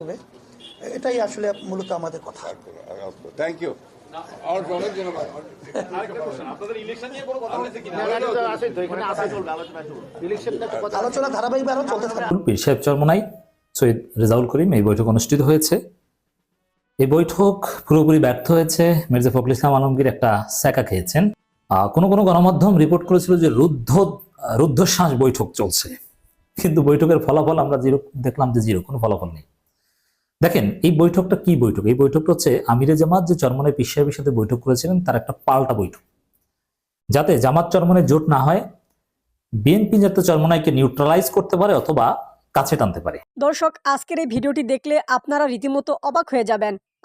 হবে। এটাই আসলে মূলত আমাদের কথা। থ্যাংক ইউ আলোচনা ধারাবাহিকভাবে আরও চলতে পীর সাহেব চরমনাই সৈয়দ রেজাউল করিম এই বৈঠক অনুষ্ঠিত হয়েছে। এই বৈঠক পুরোপুরি ব্যর্থ হয়েছে। মির্জা ফখরুল ইসলাম আলমগীর একটা স্যাকা খেয়েছেন। আহ, কোনো কোনো গণমাধ্যম রিপোর্ট করেছিল যে রুদ্ধ রুদ্ধশ্বাস বৈঠক চলছে। কিন্তু বৈঠকের ফলাফল আমরা জিরো দেখলাম যে জিরো কোনো ফলাফল নেই। দেখেন, এই বৈঠকটা কি বৈঠক? এই বৈঠকটা হচ্ছে আমিরে জামাত যে চরমনে পীর সাহেবের সাথে বৈঠক করেছিলেন, তার একটা পাল্টা বৈঠক। যাতে জামাত চরমনে জোট না হয়, বিএনপি যাতে চরমনাইকে নিউট্রালাইজ করতে পারে অথবা কাছে টানতে পারে। দর্শক, আজকের এই ভিডিওটি দেখলে আপনারা রীতিমতো অবাক হয়ে যাবেন।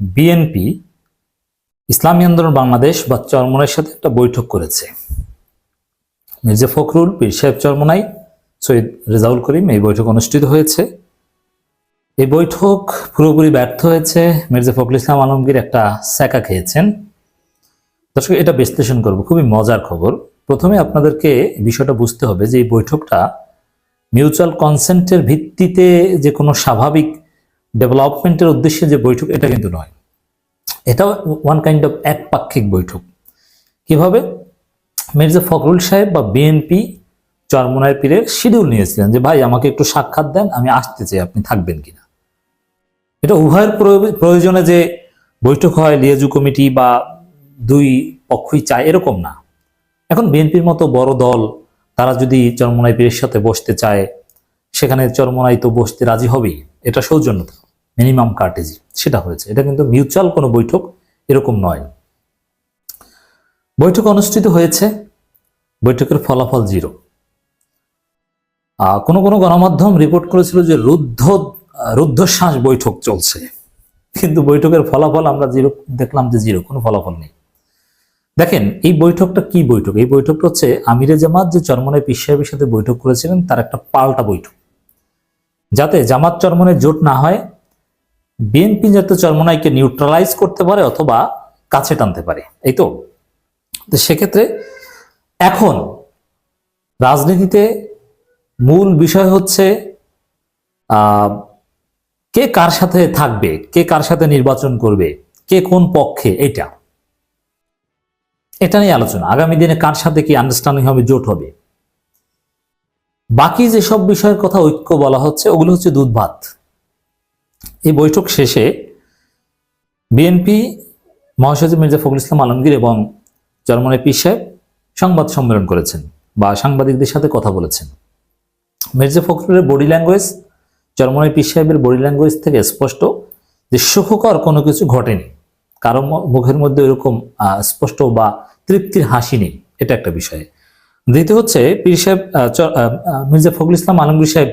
বিএনপি, ইসলামী আন্দোলন বাংলাদেশ বা চরমনের সাথে একটা বৈঠক করেছে। মির্জা ফখরুল, পীর সাহেব চরমনাই, সৈয়দ রেজাউল করিম এই বৈঠক অনুষ্ঠিত হয়েছে। এই বৈঠক পুরোপুরি ব্যর্থ হয়েছে। মির্জা ফখরুল ইসলাম আলমগীর একটা স্যাকা খেয়েছেন। দর্শক, এটা বিশ্লেষণ করব। খুবই মজার খবর। প্রথমে আপনাদেরকে বিষয়টা বুঝতে হবে যে এই বৈঠকটা মিউচুয়াল কনসেন্টের ভিত্তিতে যে কোনো স্বাভাবিক ডেভেলপমেন্টের উদ্দেশ্যে যে বৈঠক, এটা কিন্তু নয়। এটা ওয়ান কাইন্ড অফ একপাক্ষিক বৈঠক। কীভাবে? মির্জা ফখরুল সাহেব বা বিএনপি চরমনায় পীরের শিডিউল নিয়েছিলেন যে, ভাই, আমাকে একটু সাক্ষাৎ দেন, আমি আসতে চাই, আপনি থাকবেন কিনা? এটা উভয়ের প্রয়ো- প্রয়োজনে যে বৈঠক হয়, লিয়াজু কমিটি বা দুই পক্ষই চায়, এরকম না। এখন বিএনপির মতো বড় দল, তারা যদি চরমনাই পীরের সাথে বসতে চায়, সেখানে চরমনাই তো বসতে রাজি হবেই। এটা সৌজন্যতা মিনিমাম কার্টেজি সেটা হয়েছে। এটা কিন্তু মিউচুয়াল কোনো বৈঠক এরকম নয়। বৈঠক অনুষ্ঠিত হয়েছে, বৈঠকের ফলাফল জিরো কোনো কোনো গণমাধ্যম রিপোর্ট করেছিল যে রুদ্ধ রুদ্ধশ্বাস বৈঠক চলছে। কিন্তু বৈঠকের ফলাফল আমরা জিরো দেখলাম যে জিরো কোনো ফলাফল নেই। দেখেন, এই বৈঠকটা কি বৈঠক? এই বৈঠকটা হচ্ছে আমিরে জামাত যে চরমনের পীর সাহেবের সাথে বৈঠক করেছিলেন, তার একটা পাল্টা বৈঠক। যাতে জামাত চরমনের জোট না হয়, বিএনপি যাতে চরমনাইকে নিউট্রালাইজ করতে পারে অথবা কাছে টানতে পারে, এই তো? তো সেক্ষেত্রে এখন রাজনীতিতে মূল বিষয় হচ্ছে কে কার সাথে থাকবে, কে কার সাথে নির্বাচন করবে, কে কোন পক্ষে এটা এটা নিয়ে আলোচনা। আগামী দিনে কার সাথে কি আন্ডারস্ট্যান্ডিং হবে, জোট হবে? বাকি যেসব বিষয়ের কথা ঐক্য বলা হচ্ছে ওগুলো হচ্ছে দুধ ভাত এই বৈঠক শেষে বিএনপি মহাসচিব মির্জা ফখরুল ইসলাম আলমগীর এবং জর্মনের পীর সাহেব সংবাদ সম্মেলন করেছেন বা সাংবাদিকদের সাথে কথা বলেছেন। মির্জা ফখরুলের বডি ল্যাঙ্গুয়েজ জর্মনের পীর সাহেবের বডি ল্যাঙ্গুয়েজ থেকে স্পষ্ট যে সুখকর কোনো কিছু ঘটেনি। কারও মুখের মধ্যে আহ, স্পষ্ট বা তৃপ্তির হাসি নেই এটা একটা বিষয়। দ্বিতীয় হচ্ছে পীর সাহেব মির্জা ফখরুল ইসলাম আলমগীর সাহেব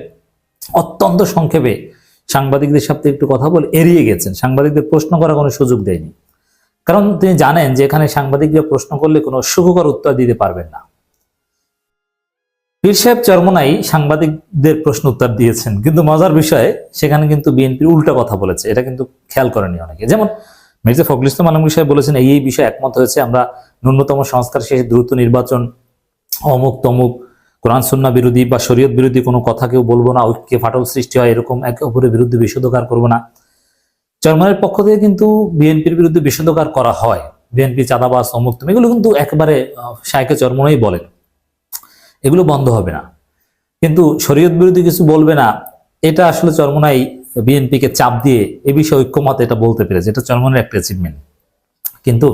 অত্যন্ত সংক্ষেপে সাংবাদিকদের সাথে একটু কথা বলে এড়িয়ে গেছেন। সাংবাদিকদের প্রশ্ন করার কোনো সুযোগ দেয়নি। কারণ তিনি জানেন যে এখানে সাংবাদিকরা প্রশ্ন করলে কোনো সুখকর উত্তর দিতে পারবেন না। পীর সাহেব চরমনাই সাংবাদিকদের প্রশ্ন উত্তর দিয়েছেন। কিন্তু মজার বিষয়ে, সেখানে কিন্তু বিএনপির উল্টা কথা বলেছে। এটা কিন্তু খেয়াল করেনি অনেকে। যেমন মির্জা ফখরুল ইসলাম আলমগীর সাহেব বলেছেন, এই এই বিষয়ে একমত হয়েছে। আমরা ন্যূনতম সংস্কার শেষে দ্রুত নির্বাচন অমুক তমুক কোরআন সুন্না বিরোধী বা শরীয়ত বিরোধী কোনো কথা কেউ বলব না, ঐক্যে ফাটল সৃষ্টি হয়, এরকম একে অপরের বিরুদ্ধে বিষোদগার করব না। চরমানের পক্ষ থেকে কিন্তু বিএনপির বিরুদ্ধে বিষোদগার করা হয়। বিএনপি চাঁদাবাস অমুক তমুক, এগুলো কিন্তু একবারে সাইকে চরমনাই বলেন। এগুলো বন্ধ হবে না। কিন্তু শরীয়ত বিরোধী কিছু বলবে না, এটা আসলে চরমনাই বিএনপিকে চাপ দিয়ে এ বিষয়ে ঐক্যমত এটা বলতে পেরেছে। এটা চরমনের একটা অ্যাচিভমেন্ট কিন্তু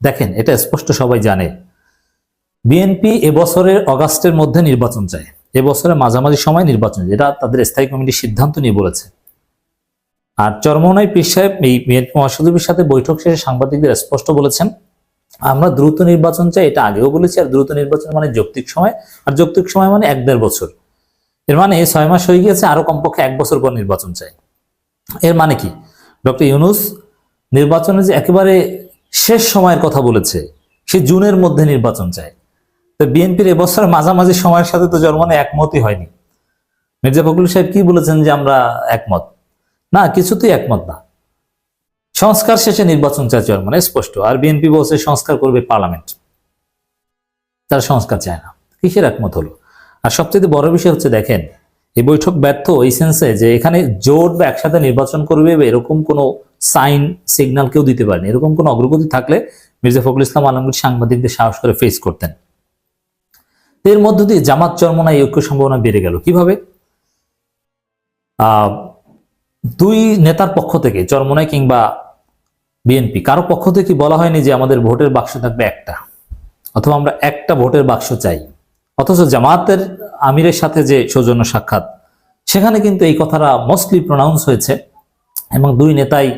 দেখেন, এটা স্পষ্ট সবাই জানে। বিএনপি এবছরের অগাস্টের মধ্যে নির্বাচন চায়। এবছরের মাঝামাঝি সময় নির্বাচন। এটা তাদের স্থায়ী কমিটির সিদ্ধান্ত নিয়ে বলেছে। আর চরমনাই পীর সাহেব এই বিএনপি মহাসচিবের সাথে বৈঠক শেষে সাংবাদিকদের স্পষ্ট বলেছেন, আমরা দ্রুত নির্বাচন চাই, এটা আগেও বলেছি, আর দ্রুত নির্বাচন মানে যৌক্তিক সময়, আর যৌক্তিক সময় মানে এক দেড় বছর। এর মানে ছয় মাস হয়ে গিয়েছে আরও কমপক্ষে এক বছর পর নির্বাচন চাই। এর মানে কি? ডক্টর ইউনুস নির্বাচনে যে একেবারে শেষ সময়ের কথা বলেছে, সে জুনের মধ্যে নির্বাচন চায়। তো বিএনপির এবছর মাঝামাঝি সময়ের সাথে তো জন্মানে একমতই হয়নি। মির্জা ফখরুল সাহেব কি বলেছেন যে আমরা একমত? না, কিছুতেই একমত না। সংস্কার শেষে নির্বাচন চায় মানে স্পষ্ট। আর বিএনপি বলছে সংস্কার করবে পার্লামেন্ট। তারা সংস্কার চায় না। কিসের একমত হলো? আর সবচেয়ে বড় বিষয় হচ্ছে, দেখেন, এই বৈঠক ব্যর্থ এই সেন্সে যে এখানে জোট বা একসাথে নির্বাচন করবে এরকম কোনো সাইন সিগন্যাল কেউ দিতে পারেনি। এরকম কোনো অগ্রগতি থাকলে মির্জা ফখরুল ইসলাম আলমগীর সাংবাদিকদের সাহস করে ফেস করতেন। এর মধ্য দিয়ে জামাত চরমনায় ঐক্য সম্ভাবনা বেড়ে গেল। কীভাবে? দুই নেতার পক্ষ থেকে, চরমনায় কিংবা বিএনপি, কারও পক্ষ থেকে বলা হয়নি যে আমাদের ভোটের বাক্স থাকবে একটা, অথবা আমরা একটা ভোটের বাক্স চাই। অথচ জামাতের আমিরের সাথে যে সৌজন্য সাক্ষাৎ, সেখানে কিন্তু এই কথাটা মোস্টলি প্রনাউন্স হয়েছে এবং দুই নেতাই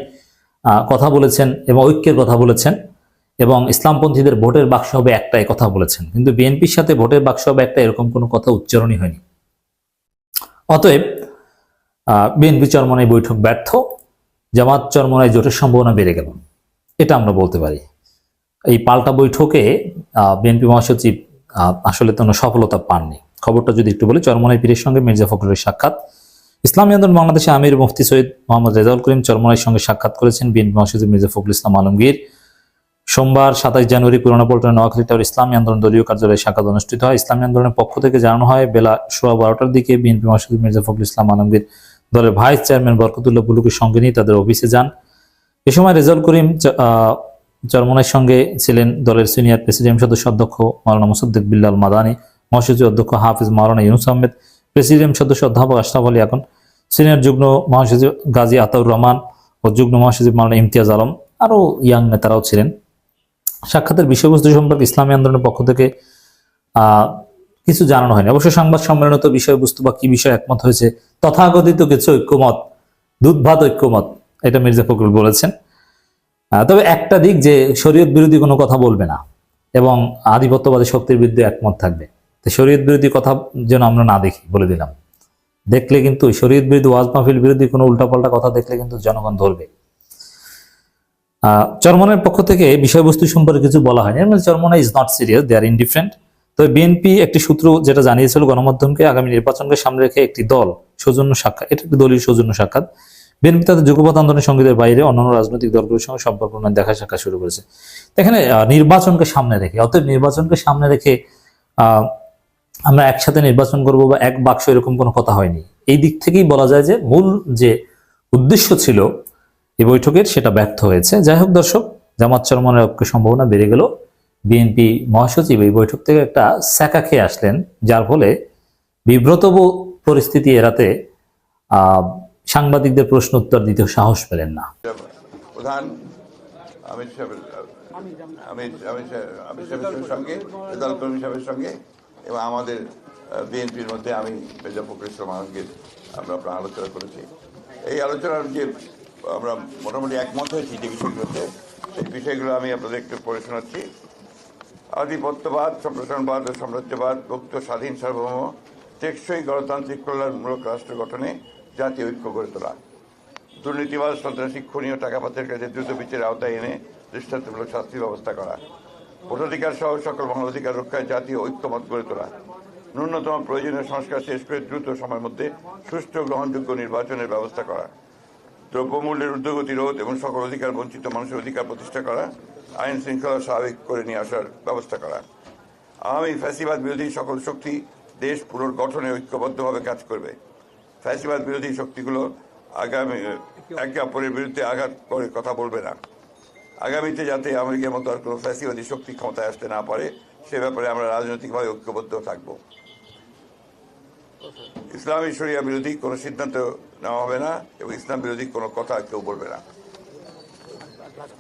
কথা বলেছেন এবং ঐক্যের কথা বলেছেন। এবং ইসলামপন্থীদের ভোটের বাক্স হবে একটাই কথা বলেছেন। কিন্তু বিএনপির সাথে ভোটের বাক্স হবে একটা এরকম কোনো কথা উচ্চারণই হয়নি। অতএব বিএনপি চরমনায় বৈঠক ব্যর্থ, জামাত চরমনায় জোটের সম্ভাবনা বেড়ে গেল। এটা আমরা বলতে পারি। এই পাল্টা বৈঠকে বিএনপি মহাসচিব আসলে কোনো সফলতা পাননি। খবরটা যদি একটু বলি চরমনাই পীরের সঙ্গে মির্জা ফখরুলের সাক্ষাৎ। ইসলামী আন্দোলন বাংলাদেশে আমির মুফতি সৈয়দ মোহাম্মদ রেজাউল করিম চরমনাইয়ের সঙ্গে সাক্ষাৎ করেছেন বিএনপি মহাসচিব মির্জা ফখরুল ইসলাম আলমগীর। সোমবার সাতাইশ জানুয়ারি পুরানো পল্টনের নোয়াখালী টাওয়ার ইসলামী আন্দোলন দলীয় কার্যালয়ে সাক্ষাৎ অনুষ্ঠিত হয়। ইসলামী আন্দোলনের পক্ষ থেকে জানানো হয়, বেলা সোয়া বারোটার দিকে বিএনপি মহাসচিব মির্জা ফখরুল ইসলাম আলমগীর দলের ভাইস চেয়ারম্যান বরকতুল্লাহ বুলুকের সঙ্গে নিয়ে তাদের অফিসে যান। এ সময় রেজাউল করিম চরমনের সঙ্গে ছিলেন দলের সিনিয়র প্রেসিডেন্ট সদস্য অধ্যক্ষ মাওলানা মুসদ্দিক বিল্লাল মাদানী, মহাসচিব অধ্যক্ষ হাফিজ মাওলানা ইউনুস আহমেদ প্রেসিডেন্ট সদস্য অধ্যাপক আশরাফ আলী এখন সিনিয়র যুগ্ম মহাসচিব গাজী আতাউর রহমান ও যুগ্ম মহাসচিব মাওলানা ইমতিয়াজ আলম, আরও ইয়াং নেতারাও ছিলেন। সাক্ষাতের বিষয়বস্তু সম্পর্কে ইসলামী আন্দোলনের পক্ষ থেকে কিছু জানানো হয়নি। অবশ্য সংবাদ সম্মেলনে তো বিষয়বস্তু বা কি বিষয় একমত হয়েছে, তথাকথিত কিছু ঐক্যমত, দুধভাত ঐক্যমত, এটা মির্জা ফখরুল বলেছেন। তবে একটা দিক যে শরীয়ত বিরোধী কোনো কথা বলবে না এবং আধিপত্যবাদী শক্তির বিরুদ্ধে একমত থাকবে। তো শরীয়ত বিরোধী কথা যেন আমরা না দেখি বলে দিলাম। দেখলে কিন্তু, শরীয়ত বিরোধী ওয়াজ মাহফিল বিরোধী কোনো উল্টাপাল্টা কথা দেখলে কিন্তু জনগণ ধরবে। চরমনের পক্ষ থেকে বিষয়বস্তু সম্পর্কে কিছু বলা হয়নি। মানে Charmonai is not serious they are indifferent তবে বিএনপি একটি সূত্র যেটা জানিয়েছিল গণমাধ্যমকে আগামী নির্বাচনকে সামনে রেখে একটি দল, সৌজন্য সাক্ষাৎ, এটা একটি দলীয় সৌজন্য সাক্ষাৎ। বিএনপি তাদের যুগপথ আন্দোলনের সঙ্গীদের বাইরে অন্যান্য রাজনৈতিক দলগুলোর সঙ্গে সম্পর্ক উন্নয়ন দেখা সাক্ষাৎ শুরু করেছে। এখানে নির্বাচনকে সামনে রেখে, অতএব নির্বাচনকে সামনে রেখে আমরা একসাথে নির্বাচন করব বা এক বাক্স এরকম কোনো কথা হয়নি। এই দিক থেকেই বলা যায় যে মূল যে উদ্দেশ্য ছিল এই বৈঠকের সেটা ব্যর্থ হয়েছে। যাই হোক দর্শক, জামাত চরমনের ঐক্য সম্ভাবনা বেড়ে গেল। বিএনপি মহাসচিব এই বৈঠক থেকে একটা স্যাকা খেয়ে আসলেন, যার ফলে বিব্রত পরিস্থিতি এড়াতে সাংবাদিকদের প্রশ্ন উত্তর দিতে সাহস পেলেন না। কর্মী সঙ্গে, এবং আমাদের বিএনপির মধ্যে আমি মেজর ফখরুল ইসলাম আলমগীর, আমরা আলোচনা করেছি। এই আলোচনার যে আমরা মোটামুটি একমত হয়েছি যে বিষয়গুলোতে সেই বিষয়গুলো আমি আপনাদের একটু পড়ে শোনাচ্ছি। আধিপত্যবাদ, সম্প্রসারণবাদ ও সাম্রাজ্যবাদ, মুক্ত, স্বাধীন, সার্বভৌম, টেকসই গণতান্ত্রিক কল্যাণমূলক রাষ্ট্র গঠনে জাতীয় ঐক্য গড়ে তোলা। দুর্নীতিবাদ সন্ত্রাসী, খুনি ও টাকা পাতের কাছে দ্রুত বিচারের আওতায় এনে দৃষ্টান্তমূলক শাস্তির ব্যবস্থা করা। ভোটাধিকার সহ সকল মানবাধিকার রক্ষায় জাতীয় ঐক্যমত গড়ে তোলা। ন্যূনতম প্রয়োজনীয় সংস্কার শেষ করে দ্রুত সময়ের মধ্যে সুষ্ঠু, গ্রহণযোগ্য নির্বাচনের ব্যবস্থা করা। দ্রব্যমূল্যের ঊর্ধ্বগতি রোধ এবং সকল অধিকার বঞ্চিত মানুষের অধিকার প্রতিষ্ঠা করা, আইন শৃঙ্খলা স্বাভাবিক করে নিয়ে আসার ব্যবস্থা করা। আওয়ামী ফ্যাসিবাদ বিরোধী সকল শক্তি দেশ পুনর্গঠনে ঐক্যবদ্ধভাবে কাজ করবে। ফ্যাসিবাদ বিরোধী শক্তিগুলো আগামী, একে অপরের বিরুদ্ধে আঘাত করে কথা বলবে না। আগামীতে যাতে আমেরিকার মতো আর কোনো ফ্যাসিবাদী শক্তি ক্ষমতায় আসতে না পারে, সে ব্যাপারে আমরা রাজনৈতিকভাবে ঐক্যবদ্ধ থাকব। ইসলামী শরিয়া বিরোধী কোনো সিদ্ধান্ত নেওয়া হবে না এবং ইসলাম বিরোধী কোনো কথা কেউ বলবে না।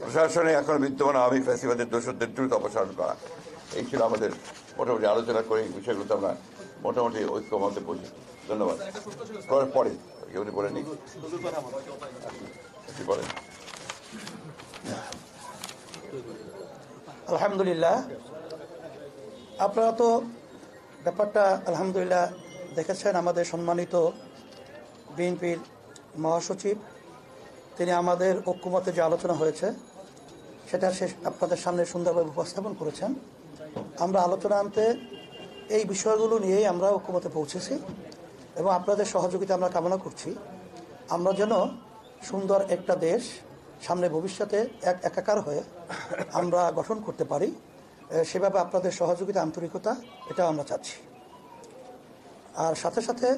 প্রশাসনে এখন বিদ্যমান আওয়ামী ফ্যাসিবাদের দোষদের দ্রুত অপসারণ করা, এই ছিল আমাদের মোটামুটি আলোচনা করে এই বিষয়গুলোতে আমরা মোটামুটি ঐক্যমতে পৌঁছি ধন্যবাদ। পরে, কেউ বলে নি বলেন। আলহামদুলিল্লাহ। আপনারা তো ব্যাপারটা আলহামদুলিল্লাহ দেখেছেন আমাদের সম্মানিত বিএনপির মহাসচিব। তিনি আমাদের ঐক্যমতে যে আলোচনা হয়েছে সেটা শেষ আপনাদের সামনে সুন্দরভাবে উপস্থাপন করেছেন। আমরা আলোচনা আনতে এই বিষয়গুলো নিয়েই আমরা ঐক্যমতে পৌঁছেছি এবং আপনাদের সহযোগিতা আমরা কামনা করছি। আমরা যেন সুন্দর একটা দেশ সামনে ভবিষ্যতে এক একাকার হয়ে আমরা গঠন করতে পারি সেভাবে আপনাদের সহযোগিতা, আন্তরিকতা, এটাও আমরা চাচ্ছি। আর সাথে সাথে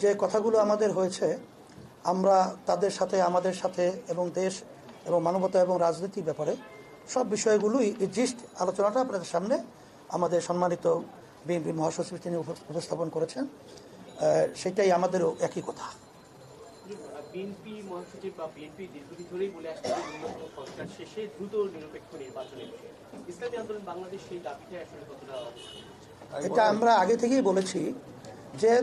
যে কথাগুলো আমাদের হয়েছে আমরা তাদের সাথে আমাদের সাথে এবং দেশ এবং মানবতা এবং রাজনীতির ব্যাপারে সব বিষয়গুলোই জিস্ট আলোচনাটা আপনাদের সামনে আমাদের সম্মানিত বিএনপি মহাসচিব তিনি উপ- উপস্থাপন করেছেন। সেটাই আমাদেরও একই কথা। বিএনপি মহাসচিব বা বিএনপি দীর্ঘদিন ধরেই বলে আসছে ন্যূনতম সংস্কার শেষে দ্রুত নিরপেক্ষ নির্বাচনের ইসলামী আন্দোলন বাংলাদেশ সেই দাবিটা আসলে কতটা এটা আমরা আগে থেকেই বলেছি যে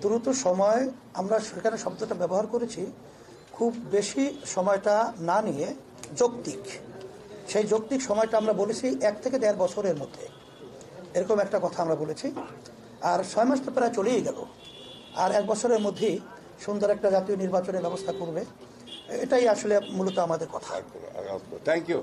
দ্রুত সময় আমরা সেখানে শব্দটা ব্যবহার করেছি, খুব বেশি সময়টা না নিয়ে যৌক্তিক। সেই যৌক্তিক সময়টা আমরা বলেছি এক থেকে দেড় বছরের মধ্যে। এরকম একটা কথা আমরা বলেছি। আর ছয় মাস তো প্রায় চলেই গেল। আর এক বছরের মধ্যেই সুন্দর একটা জাতীয় নির্বাচনের ব্যবস্থা করবে। এটাই আসলে মূলত আমাদের কথা। Thank you